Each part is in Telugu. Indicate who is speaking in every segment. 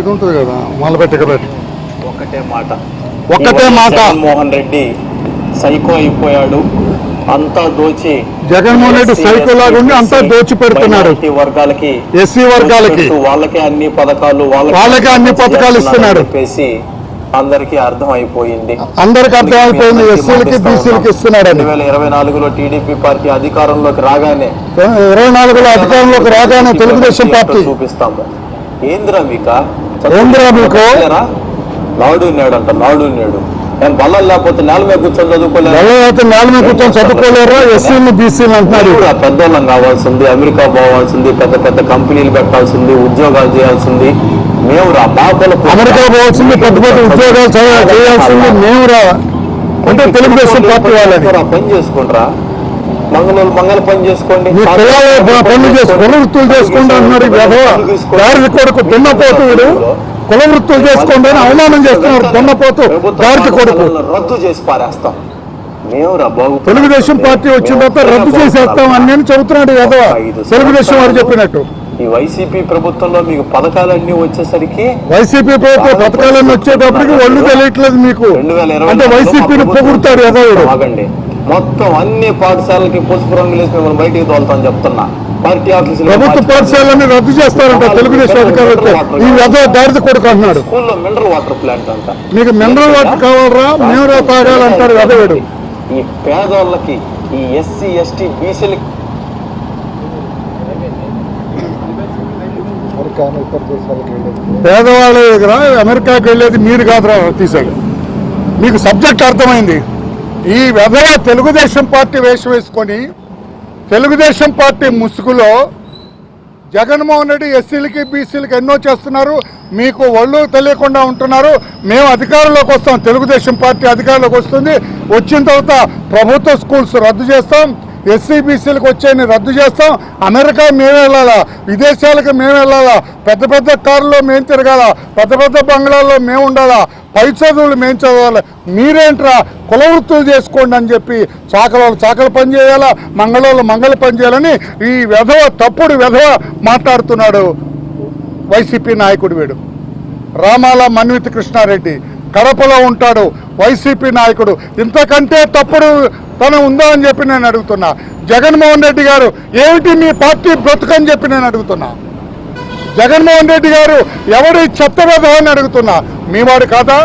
Speaker 1: ఇది ఉంటుంది కదా మొదలుపెట్టి పెట్టి.
Speaker 2: ఒకటే మాట.
Speaker 1: ఒక్కటే
Speaker 2: ఈ
Speaker 1: మాట.
Speaker 2: జగన్మోహన్ రెడ్డి సైకో అయిపోయాడు అంతా దోచి
Speaker 1: జగన్మోహన్ రెడ్డి సైకో లాగా ఉండి అంతా దోచి పెడుతున్నాడు.
Speaker 2: వర్గాలకి
Speaker 1: ఎస్సీ వర్గాలకి.
Speaker 2: వాళ్ళకే అన్ని పథకాలు
Speaker 1: వాళ్ళకే అన్ని పథకాలు ఇస్తున్నాడు.
Speaker 2: చెప్పేసి అందరికీ అర్థం అయిపోయింది.
Speaker 1: అందరికి అర్థమైపోయింది ఎస్సీలకి బీసీలకి ఇస్తున్నాడని
Speaker 2: రెండు వేల ఇరవై నాలుగులో టీడీపీ పార్టీ అధికారంలోకి రాగానే
Speaker 1: ఇరవై నాలుగులో అధికారంలోకి రాగానే తెలుగుదేశం పార్టీ.
Speaker 2: చూపిస్తాము. ఏంద్రా మీక
Speaker 1: ఏందిరా మీకు?
Speaker 2: నాడు ఉన్నాడు అంట నాడు ఉన్నాడు. నేను బల్లలు లేకపోతే నేల మీద కూర్చొని చదువుకోలేదు
Speaker 1: ఎవరైతే నేల మీద కూర్చొని చదువుకోలేరో? ఎస్సీలు బీసీలు అంటున్నారు
Speaker 2: పెద్దోళ్ళం కావాల్సింది అమెరికా పోవాల్సింది పెద్ద పెద్ద కంపెనీలు పెట్టాల్సింది ఉద్యోగాలు చేయాల్సింది. మేము రా బాపల
Speaker 1: అమెరికా పోవాల్సింది పెద్ద పెద్ద ఉద్యోగాలు చేయ- చేయాల్సింది మేము రా. అంటే తెలుగుదేశం పార్టీ వాళ్ళని
Speaker 2: పని చేసుకుంటారా. మంగళూరు మంగళ పని చేసుకోండి.
Speaker 1: పనులు చేసి కుల వృత్తులు ఈ వెధవ. గాడిద కొడుకు దున్నపోతు కుల వృత్తులు చేసుకోండి అని అవమానం చేస్తున్నారు. దున్నపోతు గాడిద కొడుకు.
Speaker 2: రద్దు చేసి పారేస్తాం.
Speaker 1: తెలుగుదేశం పార్టీ వచ్చిన తర్వాత రద్దు చేసేస్తాం అని నేను చెబుతున్నాడు వెధవ తెలుగుదేశం వారు చెప్పినట్టు.
Speaker 2: ఈ వైసీపీ ప్రభుత్వంలో మీకు పథకాలన్నీ వచ్చేసరికి
Speaker 1: వైసీపీ ప్రభుత్వ పథకాలన్నీ వచ్చేటప్పటికి ఒళ్ళు తెలియట్లేదు మీకు.
Speaker 2: రెండు వేల ఇరవై
Speaker 1: అంటే వైసీపీని పొగుడుతాడు
Speaker 2: ఆగండి. మొత్తం అన్ని పాఠశాలకి పసుపు రంగులు వేసి మిమ్మల్ని బయటికి తోలుతాం చెప్తున్నా. పార్టీ ఆఫీసులు
Speaker 1: ప్రభుత్వ పాఠశాలని రద్దు చేస్తారంట తెలుగుదేశం అధికారులు కొడుకు అంటున్నాడు.
Speaker 2: స్కూల్లో మినరల్ వాటర్ ప్లాంట్ అంట.
Speaker 1: మీకు మినరల్ వాటర్ కావాలరా? మేము తాగాలంటాడు వెధవుడు
Speaker 2: ఈ పేదవాళ్ళకి ఈ ఎస్సీ ఎస్టీ బీసీలకి
Speaker 1: పేదవాళ్ళ దగ్గర అమెరికాకి వెళ్ళేది మీరు కాదురా తీసాడు మీకు సబ్జెక్ట్ అర్థమైంది. ఈ వెధవ తెలుగుదేశం పార్టీ వేషం వేసుకొని తెలుగుదేశం పార్టీ ముసుగులో జగన్మోహన్ రెడ్డి ఎస్సీలకి బీసీలకి ఎన్నో చేస్తున్నారు. మీకు ఒళ్ళు తెలియకుండా ఉంటున్నారు. మేము అధికారంలోకి వస్తాం. తెలుగుదేశం పార్టీ అధికారంలోకి వస్తుంది. వచ్చిన తర్వాత ప్రభుత్వ స్కూల్స్ రద్దు చేస్తాం. ఎస్సీ బీసీలకు వచ్చేని రద్దు చేస్తాం. అమెరికా మేము వెళ్ళాలా? విదేశాలకు మేము వెళ్ళాలా? పెద్ద పెద్ద కారులో మేము తిరగాల? పెద్ద పెద్ద బంగ్లాల్లో మేము ఉండాలా? పై చదువులు మేము చదవాలి. మీరేంట్రా కులవృత్తులు చేసుకోండి అని చెప్పి చాకలోళ్ళు చాకలి పని చేయాలా? మంగళోళ్ళు మంగళ పని చేయాలని ఈ వెధవ తప్పుడు వెధవ మాట్లాడుతున్నాడు వైసీపీ నాయకుడు వీడు. రామాల మన్విత్ కృష్ణారెడ్డి కడపలో ఉంటాడు వైసీపీ నాయకుడు. ఇంతకంటే తప్పుడు తను ఉందా అని చెప్పి నేను అడుగుతున్నా. జగన్మోహన్ రెడ్డి గారు ఏమిటి మీ పార్టీ బ్రతుకని చెప్పి నేను అడుగుతున్నా. జగన్మోహన్ రెడ్డి గారు ఎవడు చెత్త వెధవ అని అడుగుతున్నా? మీ వాడు కాదా?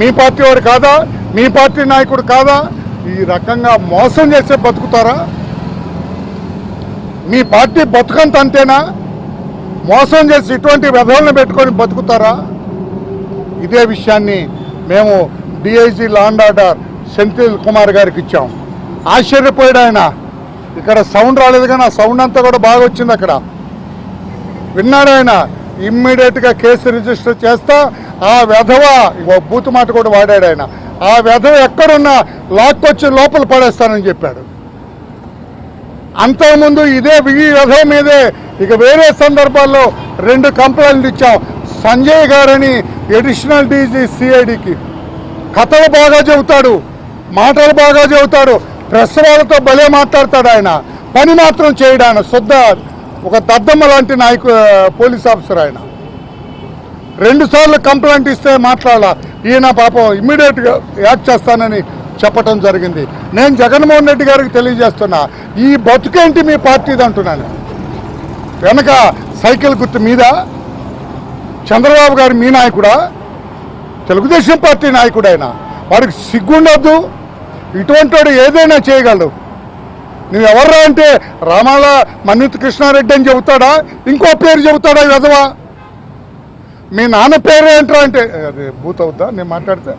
Speaker 1: మీ పార్టీ వాడు కాదా? మీ పార్టీ నాయకుడు కాదా? ఈ రకంగా మోసం చేసే బతుకుతారా? మీ పార్టీ బతుకంత అంతేనా? మోసం చేసి ఇటువంటి వ్యధలను పెట్టుకొని బతుకుతారా? ఇదే విషయాన్ని మేము DIG law and order Senthil Kumar గారికి ఇచ్చాం. ఆశ్చర్యపోయాడు ఆయన. ఇక్కడ సౌండ్ రాలేదు కానీ ఆ సౌండ్ అంతా కూడా బాగా వచ్చింది అక్కడ. విన్నాడు ఆయన. ఇమ్మీడియట్గా కేసు రిజిస్టర్ చేస్తా ఆ వెధవ బూతు మాట కూడా వాడాడు ఆయన. ఆ వెధవ ఎక్కడున్నా లాక్కొచ్చి లోపల పడేస్తానని చెప్పాడు. అంతకుముందు ఇదే ఈ వెధవ మీదే ఇక వేరే సందర్భాల్లో రెండు కంప్లైంట్లు ఇచ్చాం. సంజయ్ గారని ఎడిషనల్ డీజీ సిఐడికి కథలు బాగా చెబుతాడు మాటలు బాగా చెబుతాడు ప్రెస్ వాళ్ళతో భలే మాట్లాడతాడు ఆయన. పని మాత్రం చేయడాను శుద్ధ ఒక దద్దమ్మ లాంటి నాయకు పోలీస్ ఆఫీసర్ ఆయన. రెండుసార్లు కంప్లైంట్ ఇస్తే మాట్లాడాల? ఈయన పాపం ఇమ్మీడియట్గా యాక్ట్ చేస్తానని చెప్పటం జరిగింది. నేను జగన్మోహన్ రెడ్డి గారికి తెలియజేస్తున్నా ఈ బతుకేంటి మీ పార్టీది అంటున్నాను. వెనక సైకిల్ గుర్తు మీద చంద్రబాబు గారు మీ నాయకుడా? తెలుగుదేశం పార్టీ నాయకుడు ఆయన వాడికి సిగ్గుండొద్దు. ఇటువంటి వాడు ఏదైనా చేయగలడు. నువ్వు ఎవర్రా అంటే రామాల మన్విత్ కృష్ణారెడ్డి అని చెబుతాడా? ఇంకో పేరు చెబుతాడా విధవా? మీ నాన్న పేరు ఏంట్రా అంటే అది బూత్ అవుద్దా? నేను మాట్లాడితే?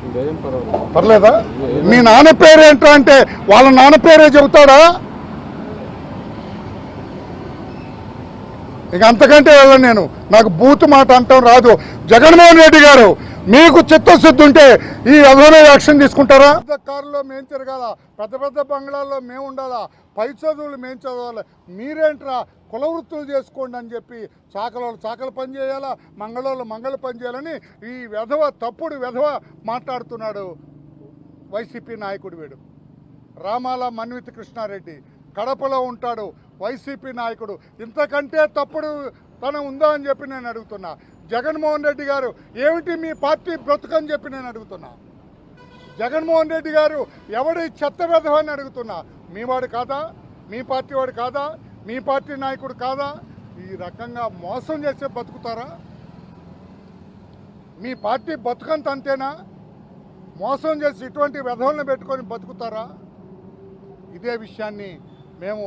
Speaker 1: పర్లేదా? మీ నాన్న పేరు ఏంట్రా అంటే వాళ్ళ నాన్న పేరే చెబుతాడా? ఇక అంతకంటే వెళ్ళను నేను. నాకు బూత్ మాట అంటాం రాదు. జగన్మోహన్ రెడ్డి గారు మీకు చిత్తశుద్ధి ఉంటే ఈ అదోనే యాక్షన్ తీసుకుంటారా? పెద్ద కారులో మేము తిరగాల? పెద్ద పెద్ద బంగ్లాల్లో మేము ఉండాలా? పై చదువులు మేము చదవాలి. మీరేంట్రా? కుల వృత్తులు చేసుకోండి అని చెప్పి చాకలోళ్ళు చాకలు పని చేయాలా? మంగళోళ్ళు మంగళ పని చేయాలని ఈ వెధవ తప్పుడు వెధవ మాట్లాడుతున్నాడు వైసీపీ నాయకుడు వీడు. రామాల మన్విత్ కృష్ణారెడ్డి కడపలో ఉంటాడు వైసీపీ నాయకుడు. ఇంతకంటే తప్పుడు తన ఉందా అని చెప్పి నేను అడుగుతున్నా. జగన్మోహన్ రెడ్డి గారు ఏమిటి మీ పార్టీ బ్రతుకని చెప్పి నేను అడుగుతున్నా. జగన్మోహన్ రెడ్డి గారు ఎవడి చెత్త వెధవని అడుగుతున్నా. మీ వాడు కాదా? మీ పార్టీ వాడు కాదా? మీ పార్టీ నాయకుడు కాదా? ఈ రకంగా మోసం చేసే బతుకుతారా? మీ పార్టీ బతుకంత అంతేనా? మోసం చేసి ఇటువంటి వెధవలను పెట్టుకొని బతుకుతారా? ఇదే విషయాన్ని మేము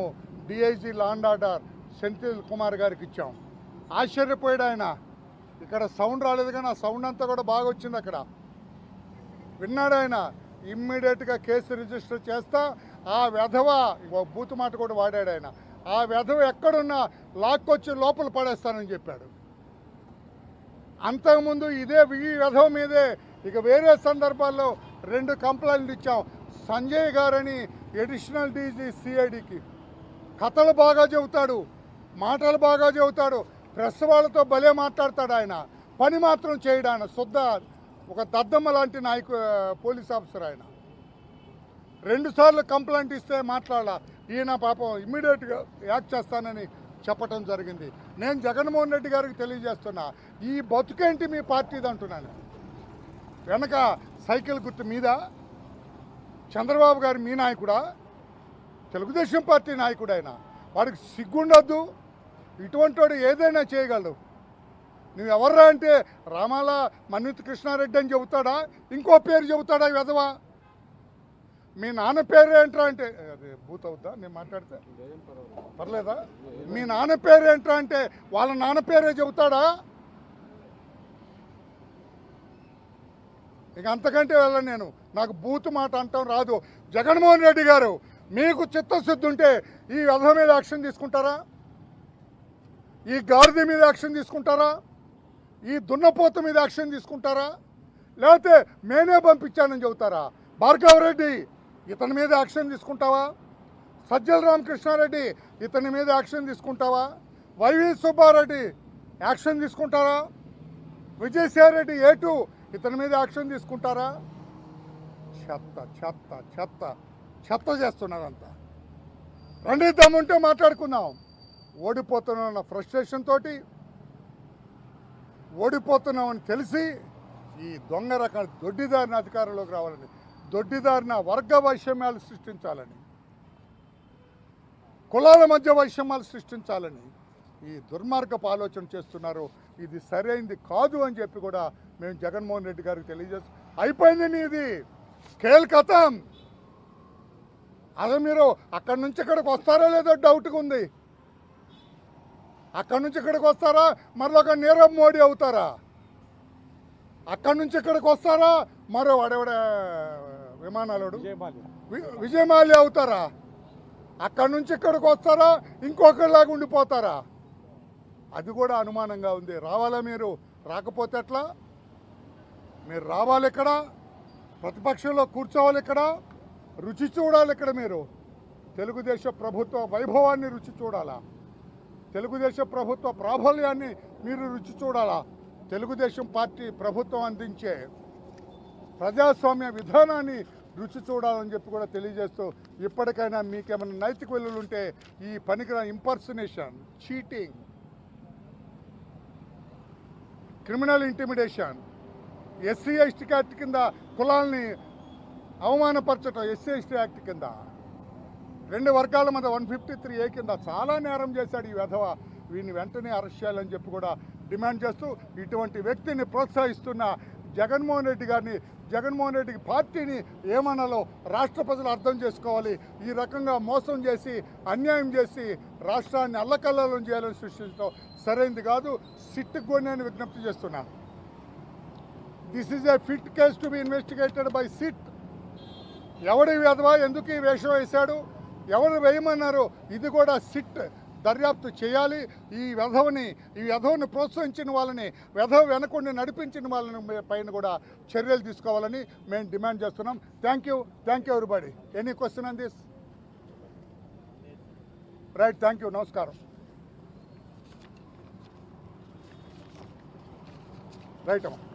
Speaker 1: DIG law and order Senthil Kumar గారికి ఇచ్చాం. ఆశ్చర్యపోయాడు ఆయన. ఇక్కడ సౌండ్ రాలేదు కానీ ఆ సౌండ్ అంతా కూడా బాగా వచ్చింది అక్కడ. విన్నాడు ఆయన ఇమ్మీడియట్గా కేసు రిజిస్టర్ చేస్తా ఆ వెధవ బూతు మాట కూడా వాడాడు ఆయన. ఆ వెధవ ఎక్కడున్నా లాక్కొచ్చి లోపల పడేస్తానని చెప్పాడు. అంతకుముందు ఇదే ఈ వెధవ మీదే ఇక వేరే సందర్భాల్లో రెండు కంప్లైంట్లు ఇచ్చాం. సంజయ్ గారని ఎడిషనల్ డీజీ సిఐడికి. కథలు బాగా చెబుతాడు మాటలు బాగా చెబుతాడు. ప్రెస్ వాళ్ళతో భలే మాట్లాడతాడు ఆయన. పని మాత్రం చేయడు ఆయన. శుద్ధ ఒక దద్దమ్మ లాంటి నాయకు పోలీస్ ఆఫీసర్ ఆయన. రెండుసార్లు కంప్లైంట్ ఇస్తే మాట్లాడాల? ఈయన పాపం ఇమ్మీడియట్గా యాక్ట్ చేస్తానని చెప్పటం జరిగింది. నేను జగన్మోహన్ రెడ్డి గారికి తెలియజేస్తున్నా ఈ బతుకేంటి మీ పార్టీది అంటున్నాను వెనక సైకిల్ గుర్తు మీద చంద్రబాబు గారు మీ నాయకుడా? తెలుగుదేశం పార్టీ నాయకుడు ఆయన వాడికి సిగ్గుండొద్దు. ఇటువంటి వాడు ఏదైనా చేయగలడు. నువ్వు ఎవర్రా అంటే రామాల మన్విత్ కృష్ణారెడ్డి అని చెబుతాడా? ఇంకో పేరు చెబుతాడా వెధవా? మీ నాన్న పేరు ఏంట్రా అంటే అది బూత్ అవుద్దా? నేను మాట్లాడితే? పర్లేదా? మీ నాన్న పేరు ఏంట్రా అంటే వాళ్ళ నాన్న పేరే చెబుతాడా? ఇక అంతకంటే వెళ్ళను నేను. నాకు బూత్ మాట అంటాం రాదు. జగన్మోహన్ రెడ్డి గారు మీకు చిత్తశుద్ధి ఉంటే ఈ వ్యధ మీద యాక్షన్ తీసుకుంటారా? ఈ గాడిద మీద యాక్షన్ తీసుకుంటారా? ఈ దున్నపోత మీద యాక్షన్ తీసుకుంటారా? లేకపోతే మేనే పంపించానని చెబుతారా? భార్గవ రెడ్డి ఇతని మీద యాక్షన్ తీసుకుంటావా? సజ్జల రామకృష్ణారెడ్డి ఇతని మీద యాక్షన్ తీసుకుంటావా? వైవి సుబ్బారెడ్డి యాక్షన్ తీసుకుంటారా? విజయసాయి రెడ్డి ఏటు ఇతని మీద యాక్షన్ తీసుకుంటారా? చెత్త చెత్త చెత్త చెత్త చేస్తున్నారంతా. రండి దమ్ముంటే మాట్లాడుకుందాం. ఓడిపోతున్నామన్న ఫ్రస్ట్రేషన్ తోటి ఓడిపోతున్నామని తెలిసి ఈ దొంగ రకాల దొడ్డిదారిన అధికారంలోకి రావాలని దొడ్డిదారిన వర్గ వైషమ్యాలు సృష్టించాలని కులాల మధ్య వైషమ్యాలు సృష్టించాలని ఈ దుర్మార్గపు ఆలోచన చేస్తున్నారు. ఇది సరైంది కాదు అని చెప్పి కూడా మేము జగన్మోహన్ రెడ్డి గారికి తెలియజేస్తాం అయిపోయింది ఇది. కేల్ కథం. అదే మీరు అక్కడి నుంచి ఇక్కడికి వస్తారో లేదో డౌట్గా ఉంది. అక్కడి నుంచి ఇక్కడికి వస్తారా? మరొక నీరవ్ మోడీ అవుతారా? అక్కడి నుంచి ఇక్కడికి వస్తారా? మరో వాడెవడ? విమానాలుడు? వి- విజయమాల్య అవుతారా? అక్కడి నుంచి ఇక్కడికి వస్తారా? ఇంకొకరిలాగా ఉండిపోతారా? అది కూడా అనుమానంగా ఉంది. రావాలా మీరు? రాకపోతే ఎట్లా? మీరు రావాలి ఇక్కడ? ప్రతిపక్షంలో కూర్చోవాలి ఇక్కడ? రుచి చూడాలి ఇక్కడ మీరు. తెలుగుదేశం ప్రభుత్వ వైభవాన్ని రుచి చూడాలా? తెలుగుదేశం ప్రభుత్వ ప్రాబల్యాన్ని మీరు రుచి చూడాలా? తెలుగుదేశం పార్టీ ప్రభుత్వం అందించే ప్రజాస్వామ్య విధానాన్ని రుచి చూడాలని చెప్పి కూడా తెలియజేస్తూ ఇప్పటికైనా మీకేమైనా నైతిక విలువలు ఉంటే ఈ పనికిరా impersonation cheating criminal intimidation SC ST act కింద కులాల్ని అవమానపరచటం ఎస్సీ ఎస్టీ యాక్ట్ కింద రెండు వర్గాల మధ్య వన్ ఫిఫ్టీ త్రీ ఏ కింద చాలా నేరం చేశాడు ఈ వెధవ. వీడిని వెంటనే అరెస్ట్ చేయాలని చెప్పి కూడా డిమాండ్ చేస్తూ ఇటువంటి వ్యక్తిని ప్రోత్సహిస్తున్న జగన్మోహన్ రెడ్డి గారిని జగన్మోహన్ రెడ్డికి పార్టీని ఏమనాలో రాష్ట్ర ప్రజలు అర్థం చేసుకోవాలి. ఈ రకంగా మోసం చేసి అన్యాయం చేసి రాష్ట్రాన్ని అల్లకల్లం చేయాలని సృష్టించడం సరైనది కాదు. సిట్టుకు నేను విజ్ఞప్తి చేస్తున్నా. This is a fit case to be investigated by SIT ఎవడి విధవా? ఎందుకు ఈ వేషం వేశాడు? ఎవరు వేయమన్నారు? ఇది కూడా సిట్ దర్యాప్తు చేయాలి. ఈ వెధవని ఈ వెధవని ప్రోత్సహించిన వాళ్ళని వెధవ వెనకుండి నడిపించిన వాళ్ళని పైన కూడా చర్యలు తీసుకోవాలని మేము డిమాండ్ చేస్తున్నాం. Thank you thank you everybody any question on this right thank you నమస్కారం రైట్ అమ్మా